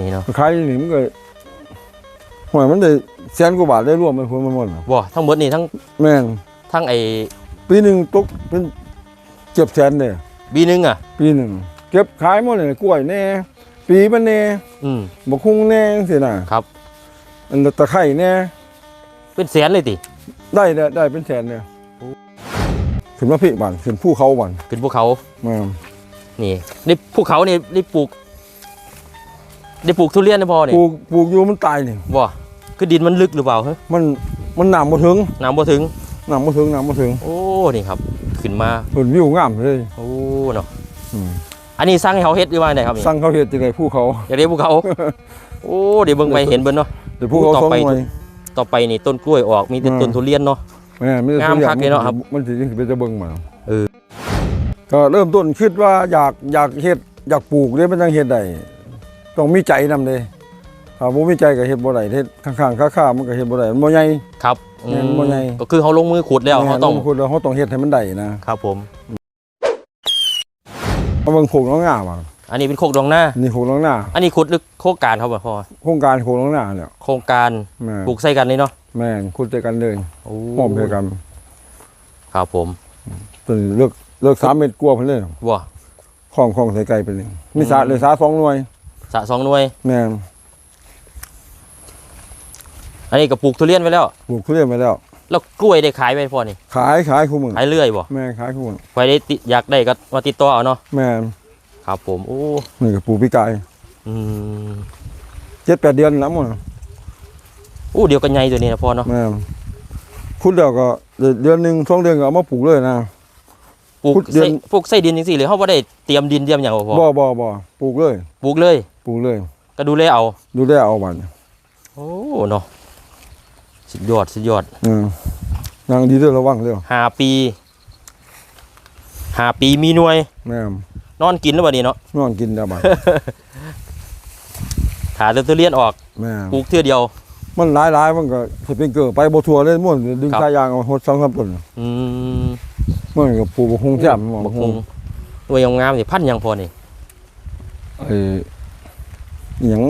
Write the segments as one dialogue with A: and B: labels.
A: นี่เนาะ
B: ขายนี่มันก็หวยมันได้แสนกว่าบาทได้รวมไปพวกมันหมดน่ะ
A: บ่ทั้งหมดนี่ทั้ง
B: แม่น
A: ทั้งไอ้
B: ปีหนึ่งตกเป็นเก็บแสนเนี่ย
A: บีนึงอะ
B: ปีหนึ่งเก็บขายหมดเลยกล้วยแน่ปีมันแน่
A: อืม
B: บกคุ้งแน่สินะครับ อันตะไคร่แน่
A: เป็นแสนเลยติ
B: ได้ได้ได้เป็นแสนเนี่ยขึ้นมาพี่บันขึ้นภูเขาบัน
A: ขึ้นภูเขา
B: มา
A: นี่ในภูเขานี่ได้ปลูก ได้ปลูกทุเรียนได้พอนี่
B: ปลูกปลูกอยู่มันตายนี่
A: บ่คือดินมันลึกหรือเปล่าฮะ
B: มันมันหนามมาถึง
A: น้ำบ่ถึง
B: หนามมาถึงหนามมาถึง
A: โอ้นี่ครับขึ้นมา
B: เห็นวิวงามเลย
A: โอ้เนาะ
B: อืม
A: อันนี้สร้างให้เขาเฮ็ดหรือว่าไงครับนี่
B: สั่งเขาเห็ดจะได้ภูเขา
A: อยากได้ภูเขา โอ้เดี๋ยวเบิ่งไปเห็นเบิ่นเนาะ
B: เดี๋ยวภูเขา
A: ต่อ
B: สอง
A: ไป
B: หน่วย
A: ต่อไปนี่ต้นกล้วยออกมีแต่
B: อืม
A: ต้นทุเรียนเนาะ
B: แม่ไม่ได้
A: งามคักเลยเนาะครับ
B: มันสิยังสิเป็นจะเบิ่งมา
A: เออ
B: ก็เริ่มต้นคิดว่าอยากอยากเฮ็ดอยากปลูกเด้มันจังเฮ็ดได้ ต้องมีใจนำเด้ถ้าบ่มีใจก็เฮ็ดบ่ได้เฮ็ดข้างๆค้าๆมันก็เฮ็ดบ่ได้มันบ่ใหญ่
A: ครับ
B: แม่นบ่ใหญ่
A: ก็คือเขาลงมือขุดแล้วเขาต้อง
B: คนเราเขาต้องเฮ็ดให้มันได้นะครับ
A: ผม
B: เอาเบิ่งโคกน้องหน้ามา
A: อันนี้เป็นโคกดองหน้า
B: นี่โคกน้องหน้า
A: อันนี้ขุดหรือโครงการเขาบ่พอ
B: โครงการโคกน้องหน้าเนี่ย
A: โครงการ
B: แม่น
A: ปลูกใส่กันเลยเนาะ
B: แม่นคุยด้วยกันเลย
A: โอ้
B: พร้อมด้วยกัน
A: ครับผม
B: จนเลิกเลิก3เม็ดกว่าเพิ่นเลย
A: บ่
B: ของของใส่ไก่ไปเลยมีสาเลยสาสองหน่วย
A: สะสองหน่วย
B: แม่น
A: อันนี้ก็ปลูกทุเรียนไว้แล้ว
B: ปลูกทุเรียนไปแล้ว
A: แล้วกล้วยได้ขายไปพอนี่
B: ขายขายคู่มือ
A: ขายเรื่อยบ่
B: แม่ขายคู่มือ
A: ใครได้ติอยากได้ก็มาติดต่อเอาเนาะ
B: แม่น
A: ครับผม โอ้
B: นี่ก็ปลูกปีกาย
A: อืม
B: 7-8เดือนแล้วมั้ง
A: โอ้เดี๋ยวกันใหญ่ตัวนี้นะพ่อเนาะ
B: แม่นคุดแล้วก็เดือนเดือนหนึงสองเดือนก็เอามาปลูกเลยนะ
A: ปลูก
B: ขุดเดือน
A: ใส่ปลูกใส่ดินจังซี่หรือเฮาบ่ได้เตรียมดินเตรียมหยังบ่พ่อ
B: บ่บ่บ่ปลูกเลย
A: ปลูกเลย
B: ปลูกเลย
A: ก็ดูแลเอา
B: ดูแลเอาบัด
A: โอ้เนาะสุดยอดสุดยอด
B: อืมนางดีเด้อระวังเด้อ
A: ห้าปีห้าปีมีหน่วย
B: แม่น
A: นอนกินแล้วบัดนี้เนาะ
B: นอนกินได้บัด
A: ขาแต่ทุเรียนออก
B: แม่น
A: ปลูกเทื่อเดียว
B: มันหลายๆมันก็สิเป็นเกิดไปบ่ทั่วเลยม่วนดึง
A: ครับ
B: สายยางเอาหดสองสามต้น
A: อืม
B: มันก็ปลูกบ่คงแจ่มบ่
A: บัก
B: ค
A: ค
B: ง
A: งหน่วยงามๆนี่พันหยังพอนี่
B: ไอ้อิ หยัง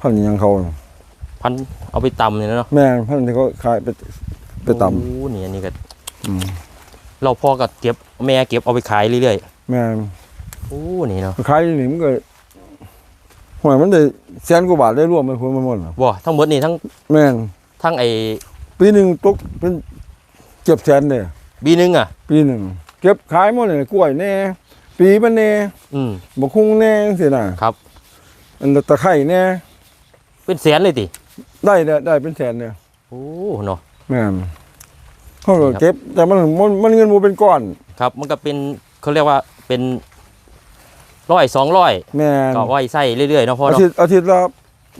B: พันธุ์อิหยังเขาน่ะ
A: พันเอาไปตำเนี่ยเนาะ
B: แม่นพันธุ์ที่เขาขายไปไปตำ
A: โอ้นี่อันนี้ก็
B: อืม
A: เราพ่อก็เก็บแม่เก็บเอาไปขายเรื่อย
B: แม่น
A: ๆโอ้นี่เนาะ
B: ขายนี่มันก็หวยมันได้แสนกว่าบาทได้รวมไปพวกมันหมดน่ะ
A: บ่ทั้งหมดนี่ทั้ง
B: แม่น
A: ทั้งไอ้
B: ปีหนึงตกเป็นเก็บแสนเนี่ย
A: บีนึงอะ
B: ปีหนึ่งเก็บขายหมดเลยกล้วยแน่ปีมันแน่
A: อืม
B: บกคุ้งแน่สินะครับ อันตะไคร่แน่
A: เป็นแสนเลยติ
B: ได้ได้ได้เป็นแสนเนี่ย
A: โอ้เนาะ
B: แม่นเขาก็
A: ครับ
B: เก็บ แต่มันมันมันเงินมันเป็นก้อน
A: ครับ มันก็เป็นเขาเรียกว่าเป็นร้อยสองร้อย
B: แม่น
A: ก็ไว้ใส่เรื่อยๆเนาะพ่อ
B: อา
A: เนาะ
B: ทิตย์อาทิตย์ละ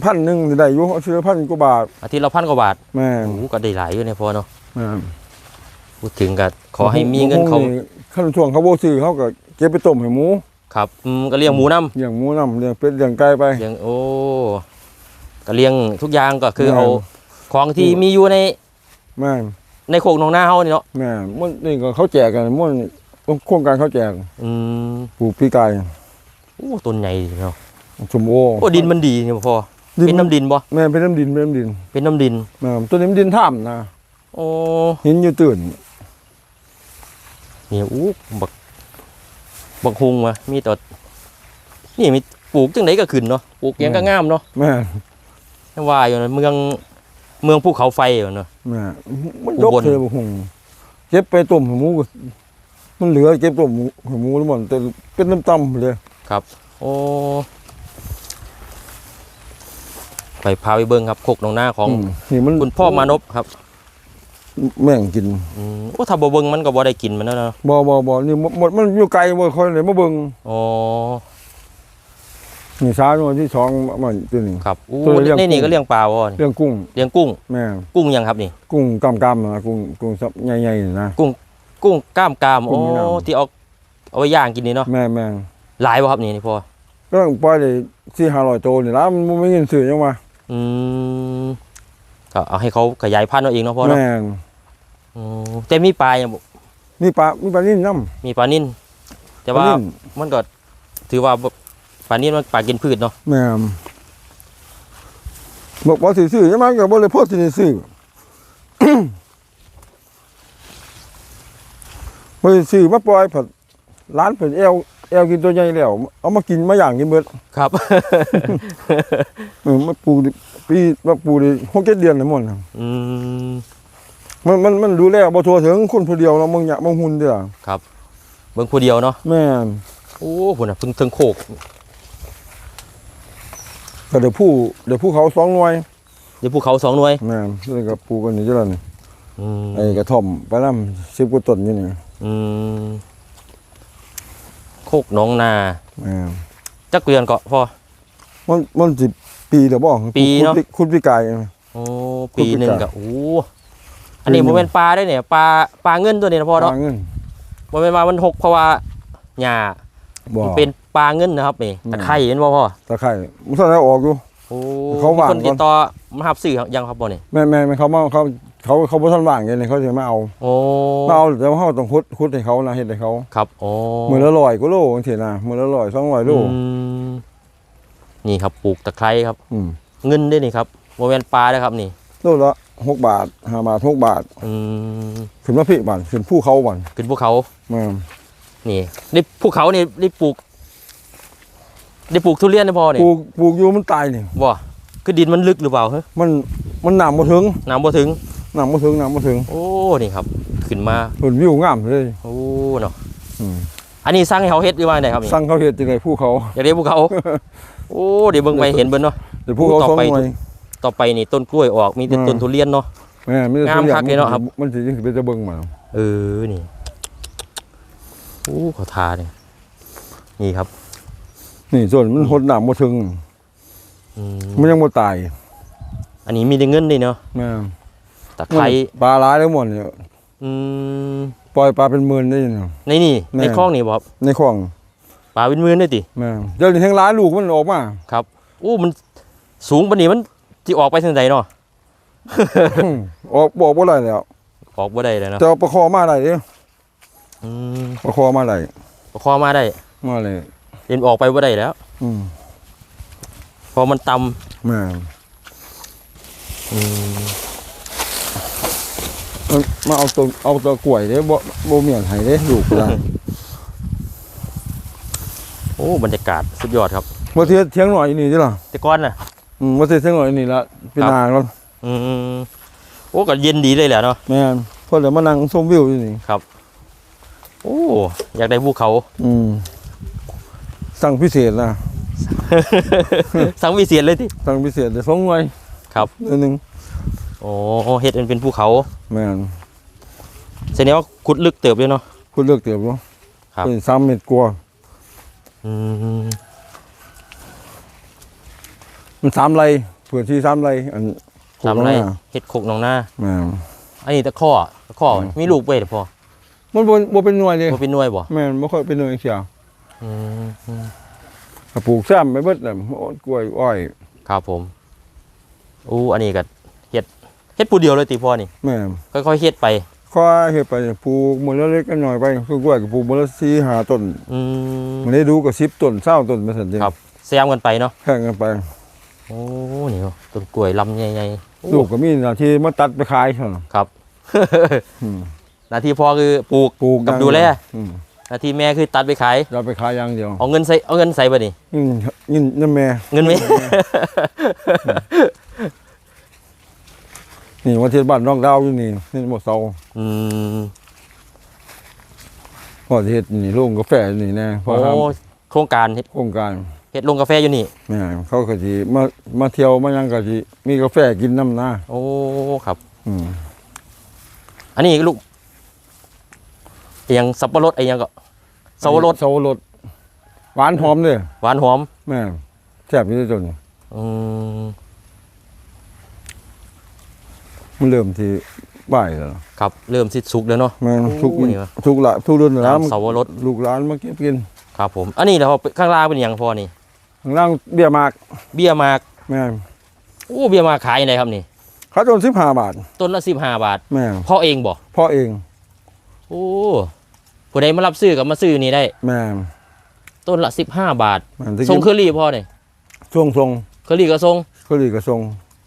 B: พันหนึ่งสิได้อยู่อาทิตย์ละพันกว่าบาท
A: อาทิตย์ละพันกว่าบาท
B: แม่น
A: โอ้ก็ได้หลายอยู่เนี่ยพ่อเนาะ
B: แม่น
A: พูดถึงก็ขอให้มีเงินเขา
B: ขั้นช่วงเขาโบซื้อเขาก็เก็บไปต้มให้หมู
A: ครับอืมก็เลี้ยงหมูน้
B: เลี้ยงหมูน้ำเลี้ยงเป็ดเลี้ยงไก่ไปำ
A: เลี้ยงโอ้ก็เลี้ยงทุกอย่างก็คือ
B: แม่น
A: เอาของที่มีอยู่ใน
B: แม่น
A: ในโคกหนองนาเฮานี่เนาะ
B: แม่นมันนี่ก็เขาแจกกันมันโครงการเขาแจก
A: อืม
B: ปลูกปีกาย
A: โอ้ต้นใหญ่ดีเนาะ
B: ชมโอ
A: โอ้ดินมันดีเนี่ยพ่อเป็นน้ำดินบ่
B: แม่นเป็นน้ำดินเป็นน้ำดิน
A: เป็นน้ำดิน
B: แม่นตัวนี้มันดินท่ามนะ
A: โอ้
B: หินอยู่ตื่น
A: นี่อู้บัก บักฮุงมามีแตัวนี่มีปลูกจังไดก็ขึ้นเนาะปลูกหยังก็งามเนาะ
B: แม่น
A: ว่าอยู่นะเมืองเมืองภูเขาไฟอยู่เนาะ
B: แม่มัน
A: อุ
B: ยก
A: บล
B: เธอบุหงเก็บไปต้มให้หมูก็มันเหลือเก็บต้มให้หมูแล้วมันแต่เป็นน้ำต่ำเลย
A: โอ้ไปพาไปเบิ่งครับโคกหนองนาของ
B: มนี่มัน
A: คุณพ่อมานพครับ
B: แม่งกิน
A: อืมโอ้ถ้าบ่เบิ่งมันก็บ่ได้กินมันแล้วเนาะ
B: บ่บ่บ่นี่หมดมันอยู่ไกลบ่ค่อยเลยมาเบิ่ง
A: อ๋อ
B: นี่สาหน่วยที่สองมันตัวนี้
A: ครับอู้
B: ตัวเลี้ยง
A: นี่นี่
B: กุ้ง
A: ก็เลี้ยงปลาวะนี่
B: เรื่องกุ้ง
A: เลี้ยงกุ้ง
B: แม่ง
A: กุ้งยังครับนี่
B: กุ้งกำกำนะกุ้งกุ้งซับใหญ่ๆนี่นะ
A: กุ้งกล้ามกราม
B: กุ้
A: โอ้
B: งแม่น้ำ
A: ที่เอาเอาไว้ย่างกินนี่เนาะ
B: แม่งแม่ง
A: หลายบ่ครับนี่นี่พ่อ
B: ก็ปล่อยได้สี่ห้าร้อยตัวนี่ละมันไม่เงินซื้อยังวะ
A: อืม ก็เอาให้เขาขยายพันธุ์เอาเองเนาะพ่อเนาะ
B: แม่ง
A: อืมแต่มีปลาอย่างบ่
B: มีปลามีปลานิ่นน้ำ
A: มีปลานิ่นแต่ว่า
B: ปลนิ่น
A: มันก็ถือว่าบ่ปลานี้มันปลากินพืชเนาะ
B: แม่นบอกว่าสิซื้อยังไงก็บ่เลยพอสิได้ซื้อ บ่ได้ซื้อมาปล่อยผัดร้านเพิ่นแอว แอวกินตัวใหญ่แล้ว เอามากินมาย่างกินเบิด
A: ครับ
B: เออมาปลูกดิปีมาปลูกได้หกเจ็ดเดือนแล้วหมดน่ะ
A: อืม
B: มันมันมันดูแลบ่ทั่วถึงคนผู้เดียวเรามึงอยากมึงหุ่นเด้อ
A: เบิ่งผู้เดียวเนาะ
B: แม่น
A: โอ้พุ่นน่ะเพิ่งเทิงโคก
B: ก็เดี๋ยวผู้เดี๋ยวผู้เขาสองหน่วย
A: เดี๋ยวภูเขาสองหน่วย
B: แม่นนี่ก็ปลูกกันนี่จังได๋
A: อืม
B: ไอ้กระท่อมไปนำ10กว่าต้นอยู่นี่
A: อืมโคกหน้องนา
B: แม่น
A: จักเดือนก็พอ
B: มันมันสิปีแล้วบ่
A: ปีเนาะ
B: คุณคุณพี่กาย
A: โอ้
B: คุ
A: ปี
B: ณ
A: หนึ่ง
B: พิการ
A: กับโอ้อันนี้
B: ปีหนึ่
A: โม
B: ง
A: เป็นปลาได้เนี่ยปลาปลาเงินตัวนี้นะพ่อเนาะ
B: หาเงิน
A: โมเป็นมามันหกเพราะว่าหญ้า
B: บ่
A: มันเป็นปลาเงินนะครับนี่
B: อืม
A: ตะไคร้เห็นบ่พ่อ
B: ตะไคร้มันทันได้ออกอยู่
A: โอ้
B: เขา
A: มี
B: วาง
A: คนติดต่อมาหับสื่อยังครับบ่นี่
B: แม่แม่แม่เขามาเขา เขาเขาบ่ทันว่างไงนี่เขาสิมาเอา
A: โอ้
B: มาเอาแต่ว่าเฮาต้องขุดขุดให้เขานะเฮ็ดให้เขา
A: ครับโอ้
B: มื้อละ100กว่าโลจังซี่นะมื้อละ100 200โล
A: อืมนี่ครับปลูกตะไคร้ครับ
B: อืม
A: เงินได้นี่ครับโมเป็นปลาได้ครับนี่
B: โลละ6บาท5บาท6บาท
A: อืม
B: ขึ้นมาพี่บาทขึ้นภูเขาบาท
A: ขึ้นภูเขา
B: แม่น
A: นี่ได้ภูเขานี่ได้ปลูก ได้ปลูกทุเรียนได้พอนี่
B: ปลูกปลูกอยู่มันตายนี่
A: บ่คือดินมันลึกหรือเปล่าเฮ้ย
B: มันมันน้ำบ่ถึง
A: น้ำบ่ถึง
B: น้ำบ่ถึงน้ำบ่ถึง
A: โอ้ นี่ครับ ขึ้นมา
B: เพิ่นวิวงามเลย
A: โอ้เนาะ
B: อืม
A: อันนี้สร้างให้เขาเฮ็ดหรือว่าไงครับนี่
B: สั่งเขาเฮ็ดจังได๋ภูเขา
A: อยากได้ภูเขา โอ้เดี๋ยวเบิ่งไปเห็นเบิ่นเนาะ
B: เดี๋ยวภูเขา
A: ต่อ
B: สอง
A: ไป
B: หน่วย
A: ต่อไปนี่ต้นกล้วยออกมีแต่
B: อืม
A: ต้นทุเรียนเนาะ
B: แม่มีแต่
A: งาม
B: ทุอย่
A: คักเลยเนาะครับ
B: มันสิจังสิเป็นจะเบิ่งมา
A: เออนี่โอ้เขาทาเนี่ยนี่ครับ
B: นี่ส่วนมันหดน้ำบ่ถึง
A: อืม
B: มันยังบ่ตาย
A: อันนี้มีแต่เงินนี่เนาะ
B: แม่
A: ตะไคร้
B: ปลาหลายแล้วหมดเนี่ย
A: อืม
B: ปล่อยปลาเป็นหมื่นได้เนาะ
A: ในนี่
B: แม่
A: ในคลองนี่บ่ครับ
B: ในคลอง
A: ปลาเป็นหมื่นได้ติ
B: แม่เดี๋ยวนี้ทั้งหลายลูกมันออกมา
A: ครับโอ้มันสูงปานนี้มันสิออกไปทางใดเนาะ
B: ออกบอกบ่ได้แล้ว
A: ออกบ่ได้เลยเนาะ
B: แต่เอาประคอมาได้เด้
A: อืม
B: ประคอมาได้
A: ประคองมาได้
B: มาเลย
A: เอ็นออกไปบ่ได้แล้ว
B: อืม
A: เพอมันต่ำ
B: แม่
A: อื ม
B: มันมาเอาตัวเอาตัวกล้วยเด้บ่บ่เมียนให้เด้ลูกก็ได้
A: โอ้บรรยากาศสุดยอดครับ
B: บ่เทียเที่ยงหน่อยนี่ติล่ะ
A: แต่ก่อนน่ะ
B: อืมบ่เทียเที่ยงหน่อยนี่ละเป็น
A: ครับ
B: นาก่อน
A: อืมโอ้ก็เย็นดีเลยแหละเนาะ
B: แม่นเพิ่นเลยมานั่งชมวิวอยู่นี่
A: โอ้อยากได้ภูเขา
B: อืมสั่งพิเศษนะ
A: สังวิเศษเลยที่
B: สั่งพิเศษเดี๋ยวสองหน่วย
A: ครับ
B: เดือนหนึง
A: โอ้เฮ็ดเป็นเป็นภูเขา
B: แม่น
A: แสดงว่าขุดลึกเติบเลยเนาะ
B: คุณเลือกเตียบบ่
A: ครับ
B: เป็น3เม็ดกว่า
A: อืม
B: มันสามไร่เผื่อที่สามไร่อัน
A: ทำไร
B: ปลูกข้างหน้า
A: เฮ็ดโคกหนองนา
B: แม่น
A: อันนี้ตะข้อตะข้อ
B: อืม
A: มีลูกเว้ยเด้อพ่อ
B: มันบ่บ่เป็นหน่วยเลย
A: บ่เป็นหน่วยบ่
B: แม่นบ่ค่อยเป็นหน่วยเสีย
A: อืมอืม
B: ก็ปลูกซ้ำไปเบิดน่ะโอ้กล้วยอ้อย
A: ครับผมอู้อันนี้ก็เฮ็ดเฮ็ดผู้เดียวเลยติพ่อนี่
B: แม่น
A: ค่อยๆเฮ็ดไป
B: ค่อยเฮ็ดไปปลูกมื้อละเล็กก็น้อยไปคือกล้วยก็ปลูกมื้อละ4 5ต้น
A: อืม
B: มันได้ดูก็10ต้น20ต้นมาซั่นเด้
A: ครับแซมกันไปเนาะ
B: แข่งกันไป
A: โอ้นี่เนาะต้นกล้วยลำใหญ่ๆโอ้
B: ลูกก็มีหน้าที่มาตัดไปขายเท่านั้น
A: ครับ
B: อืม
A: หน้าที่พ่อคือปลูก
B: ปลูก
A: กับ
B: อย่าง
A: ดูแล
B: อืม
A: หน้าที่แม่คือตัดไปขาย
B: เราไปขายอย่างเดียว
A: เอาเงินใส่เอาเงินใส่บ่นี่
B: อืมยินน้ำแม่
A: เงินไหม
B: นี่วันที่บ้านน้องดาวอยู่นี่นี่หมดเสา
A: อืม
B: พอสิเฮ็ดนี่โรงกาแฟอยู่นี่แน่พอ
A: โอ้
B: ท
A: โครงการเฮ็ดำ
B: โครงการ
A: เฮ็ดลงกาแฟอยู่นี่
B: แม่เขาก็สิมามาเที่ยวมาหยังก็สิมีกาแฟกินน้ำนะ
A: โอ้ครับ
B: อืม
A: อันนี้ลูกอหยังสับปะรดไอ้หยังก็สับปะรด
B: สับปะรดหวานหอมเด้อ
A: หวานหอม
B: แม่แซ่บอยู่เด้อจน
A: อืม
B: มันเริ่มที่บ่ายแล้ว
A: ครับเริ่มสิสุกแล้วเนาะ
B: แม่น
A: โอ้
B: ทุก
A: นี่วะ
B: ทุกละทุกรุ่นแล้ว
A: น้ำสับปะรด
B: ลูกหลานมาเก็บกิน
A: ครับผม อันนี้แล้วข้างล่างเป็นหยังพอนี่
B: ข้างล่างเบี้ยหมาก
A: เบี้ยหมาก
B: แม่น
A: โอ้เบี้ยหมากขายยังไงครับนี่
B: เขาจน15บาท
A: ต้นละ15บาท
B: แม่น
A: พ่อเองบ่
B: พ่อเอง
A: โอ้ผู้ใดมารับซื้อกับมาซื้อนี่ได้
B: แม่น
A: ต้นละสิบห้าบาท
B: มันที่
A: ทรงเคอรี่พ่อเนี่ย
B: ทรงทรง
A: เคอรี่ก็ทรง
B: เคอรี่ก็ทรง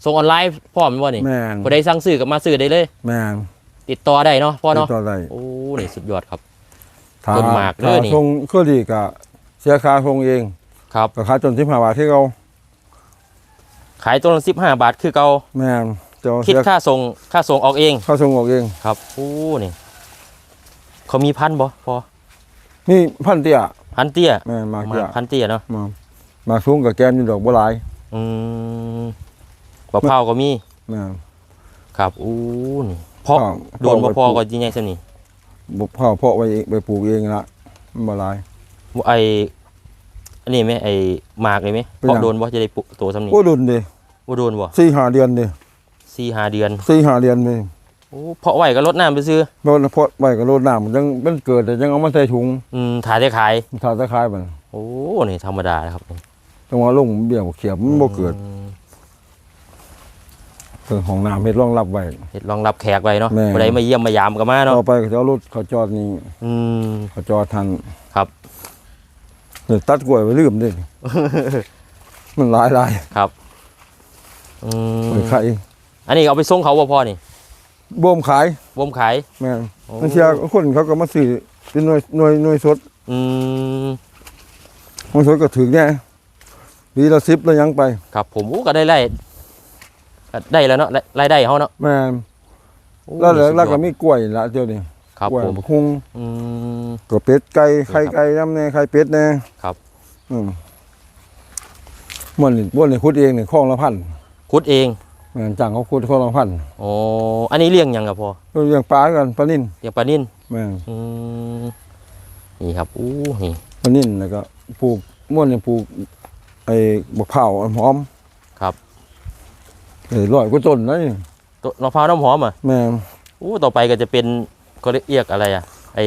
A: ทรงออนไลน์พ่อมนบ่นี่
B: แม่น
A: พอได้สั่งซื้อกับมาซื้อได้เลย
B: แม่น
A: ติดต่อได้เนาะพ่อเนาะ
B: ติดต่อได้
A: โอ้นี่สุดยอดครับ
B: ถ้า
A: ต้นหมากเด้
B: ถ้า
A: อนี่
B: ทรงเคอรี่ก็เสียค่าทรงเอง
A: ครับ
B: ก็ค่าจน15บาทที่เขา
A: ขายต้นละสิบห้าบาทคือเก่า
B: แม่นเจ้า
A: คิด
B: เสีย
A: ค่าส่งค่าส่งออกเอง
B: ค่าทรงออกเอง
A: ครับโอ้นี่ เขามีพันธุ์บ่พอ
B: นี่พันเตี้ย
A: พันธุ์เตี้ย
B: แม่นหมาก
A: มา
B: เตี้ย
A: พันธุ์เตี้ยเนาะ
B: มาหมากสูงกับแกมอยู่ดอกบัวลาย
A: อืม มะพร้าวก็มี
B: แม่น
A: ครับอู้นี่เพาะ
B: ข้าว
A: โดนบ่พอ
B: ข้าวไว้ปลู
A: ก็ยังไงซะนี่
B: บ่ข้าวเพาะไว้เองไปปลูกเองละมันบัวลาย
A: ไออันนี้ไหมไอหมากเลยไหม
B: เป็นหยัง
A: เพาะโดนบ่จะได้ปลูกตัวซ้ำนี่
B: โอ้ดุนดิ
A: บ่โดนบ่
B: สี่ห้าเดือนดิ
A: สี่ห้าเดือน
B: สี่ห้าเดือนนี่
A: โอ้เพาะไว้ก็ลดน้ำไปซื้อ
B: โดนเพาะไว้กับโลดน้ำมันยังมันเกิดแต่ยังเอามาใส่ถุง
A: อืมถ่ายได้ขาย
B: ถาตะคายมัน
A: โอ้นี่ธรรมดานะครับ
B: ต้องมาลงเบี้ยบ่เขียบมันบ่เกิด
A: อืม
B: เพิ่นของน้ำเฮ็ดรองรับไว้
A: เฮ็ดรองรับแขกไว้เนาะ
B: แม่
A: บ่ได้มาเยี่ยมมายามก็มาเนาะ
B: ต่อไปก็จะเอารถเขาจอดนี่
A: อืม
B: เขาจอดทัน
A: ครับ
B: เดี๋ยวตัดกล้วยไว้ลืมดิมันหลายหลาย
A: อืม
B: ไปขาย
A: อันนี้เอาไปส่งเขาบ่พอนี่
B: บ่มขาย
A: บ่มขาย
B: แม่น
A: โอ้
B: บางเทีคนเขาก็มาซื้อเป็นหน่วยหน่วยหน่วยสด
A: อืม
B: หน่วยสดก็ถึงแน่ปีละ10แล้วยังไป
A: ครับผมโอ้ก็ได้ไล่ ก็ได้แล้วเนาะรายได้เฮาเนาะ
B: แม่น
A: โอ้
B: แล้วเหลือ
A: สุดยอด
B: แล้วก็มีกล้วยละเดียวนี่
A: ครับ
B: กล้วย
A: ผม
B: บักคุง
A: อืม
B: ก็เป็ดไก่ไข่
A: ครับ
B: ไก่น้ำแน่ไข่เป็ดแน่
A: ครับ
B: อืมมันนี่บ่นนี่ขุดเองนี่คลองละพัน
A: ขุดเอง
B: แม่นจังเขาขุดคลองละพัน
A: โอ้อันนี้เลี้ยงหยังครับพ่อ
B: เรื่องปลากันปลานิ่น
A: เลี้ยงปลานิ่น
B: แม่น
A: อืมนี่ครับอู้นี่
B: ปลานิ่นแล้วก็ปลูกม่วนนี่ปลูกไอ้บักเผาวหอม
A: ครับ
B: ไอ้ร้อยกว่าต้นนะนี่
A: ต้นมะพร้าวน้ำหอมอะ
B: แม่น
A: อู้ต่อไปก็จะเป็นเขาเรียกอะไรอะ ไอ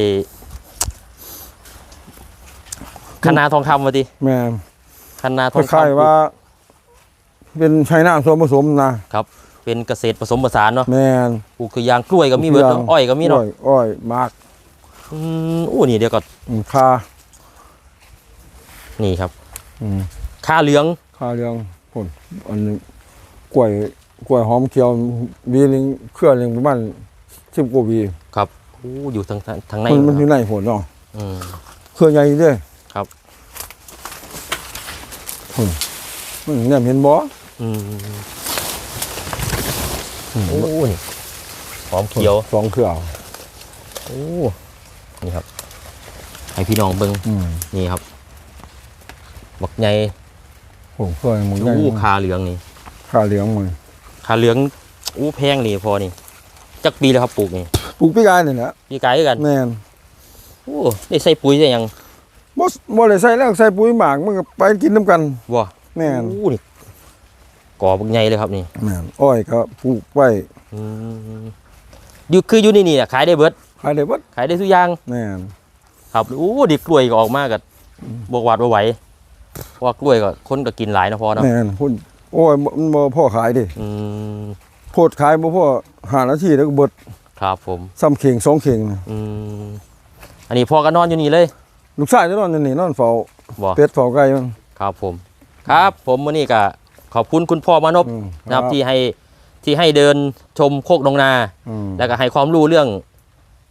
A: คณาทองคำมาดิ
B: แม่น
A: คณาท
B: ค
A: องคำ
B: ล้ายๆว่า เป็นไชน่าส่วนผสมนะ
A: เป็นเกษตรผสมผสานเนาะ
B: แม่น
A: ปลูกคือยางกล้วยก็มีเบิดเนาะอ้อยก็มีเนาะ
B: อ้อยอ้อยหมาก
A: อืมอู้นี่เดี๋ยวก็
B: อืมคา
A: นี่ครับ
B: อืม
A: ข้าเหลือง
B: คาเรื่องผลอันนี้ กล้วยกล้วยหอมเขียววีหนึงเครือหนึงประมาณ10กว่าวี
A: ครับอู้อยู่ทางทางใน
B: มันมันอ
A: เนาะ
B: ยู่ในผลเนาะ
A: อืม
B: เครือใหญ่เด้อ
A: ครับ
B: อืมมันเนี่ยเห็นบ่
A: อืมโอ้นี่หอมเขียว
B: สองเครือ
A: โอ้นี่ครับ ให้พี่น้องเบิ้ง
B: อืม
A: นี่ครับบักใหญ่
B: ผมเคยหมึงใหญ่
A: อู้คาเหลืองนี่
B: ค่าเลี้ยงมัน
A: คาเหลืองอู้แพงนี่พอนี่จักปีแล้วครับปลูกนี่
B: ปลูกพี่กายนี่แหละ
A: พี่กายคือกัน
B: แม่น
A: โอ้ได้ใส่ปุ๋ยใส่หยัง
B: บ่บ่ได้ใส่แล้วใส่ปุ๋ยหมากมันก็ไปกินน้ำกัน
A: บ่
B: แม่น
A: อู้นี่ก่อบักใหญ่เลยครับนี่
B: แม่นอ้อยก็ปลูกไว้
A: อืมอยู่คืออยู่นี่นี่น่ะขายได้เบิด
B: ขายได้เบิด
A: ขายได้ทุกอย่าง
B: แม่น
A: ครับอู้ดิกล้วยก็ออกมากับบวกหวาดบ่ไหวเพราะว่ากล้วยก็คนก็กินหลายนะพอเนาะ
B: แม่นพุ่น โอ้ยบ่มันบ่พอขายดิ
A: อืม
B: โพดขายบ่พอหานาทีแล้วก็เบิด
A: ครับผม
B: ซ้ำเข่งสองเข่งน่ะ
A: อืมอันนี้พ่อก็นอนอยู่นี่เลย
B: ลูกชายจะนอนอยู่นี่นอนเฝ้า
A: บ่
B: เป็ดเฝ้าไก่มัน
A: ครับผม ครับ ผมวันนี้ก็ขอบคุณคุณพ่อมานพ
B: อืม
A: นะครับที่ให้ที่ให้เดินชมโคกนองนา
B: อืม
A: แล้วก็ให้ความรู้เรื่อง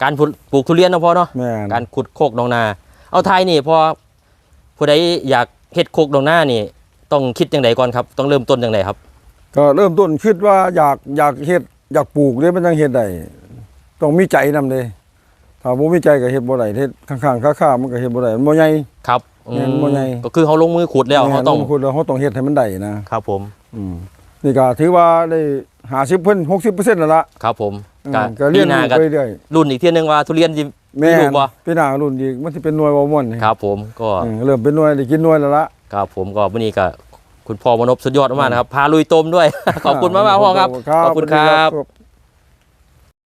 A: การปลูกปลูกทุเรียนนะพ่อเนาะ
B: แม่น
A: การขุดโคกนองนา เอาไทยนี่พอผู้ใดอยากเฮ็ดโคกนองนานี่ ต้องคิดจังไดก่อนครับ ต้องเริ่มต้นจังไดครับ
B: ก็เริ่มต้นคิดว่าอยากอยากเฮ็ดอยากปลูกเด้มันจังเฮ็ดได้ต้องมีใจนำเด้ถ้าบ่มีใจก็เฮ็ดบ่ได้เฮ็ดข้างๆค้าๆมันก็เฮ็ดบ่ได้มันบ่ใหญ่
A: ครับอื
B: แม่นบ่ใหญ่
A: ก็คือเขาลงมือขุดแล้วเขาต้อง
B: แม่นคุณเราเขาต้องเฮ็ดให้มันได้นะครับ
A: ผม
B: อืมนี่ก็ถือว่าได้50เพิ่น60%แล้วล่ะ
A: ครับผม
B: อืม
A: ก็
B: ก็เรียน
A: ปีหน้า
B: รู้
A: ก็
B: ไปเรื่อย
A: รุ่นอีกเที่ยนึงว่าทุเรียนสิ
B: แม่
A: มีลู
B: น
A: กบ่
B: ปีหน้ารุ่นอีกมันสิเป็นหน่วยบ่ม่วนนี่
A: ครับผมก็
B: เออเริ่มเป็นหน่วยได้กินหน่วยแล้วล่ะ
A: ครับผมก็วันนี้ก็คุณพ่อมนพสุดยอดมากๆนะครับ พาลุยต้มด้วย ขอบคุณมากๆพ่อครับ ขอบคุณครับ
B: ครับ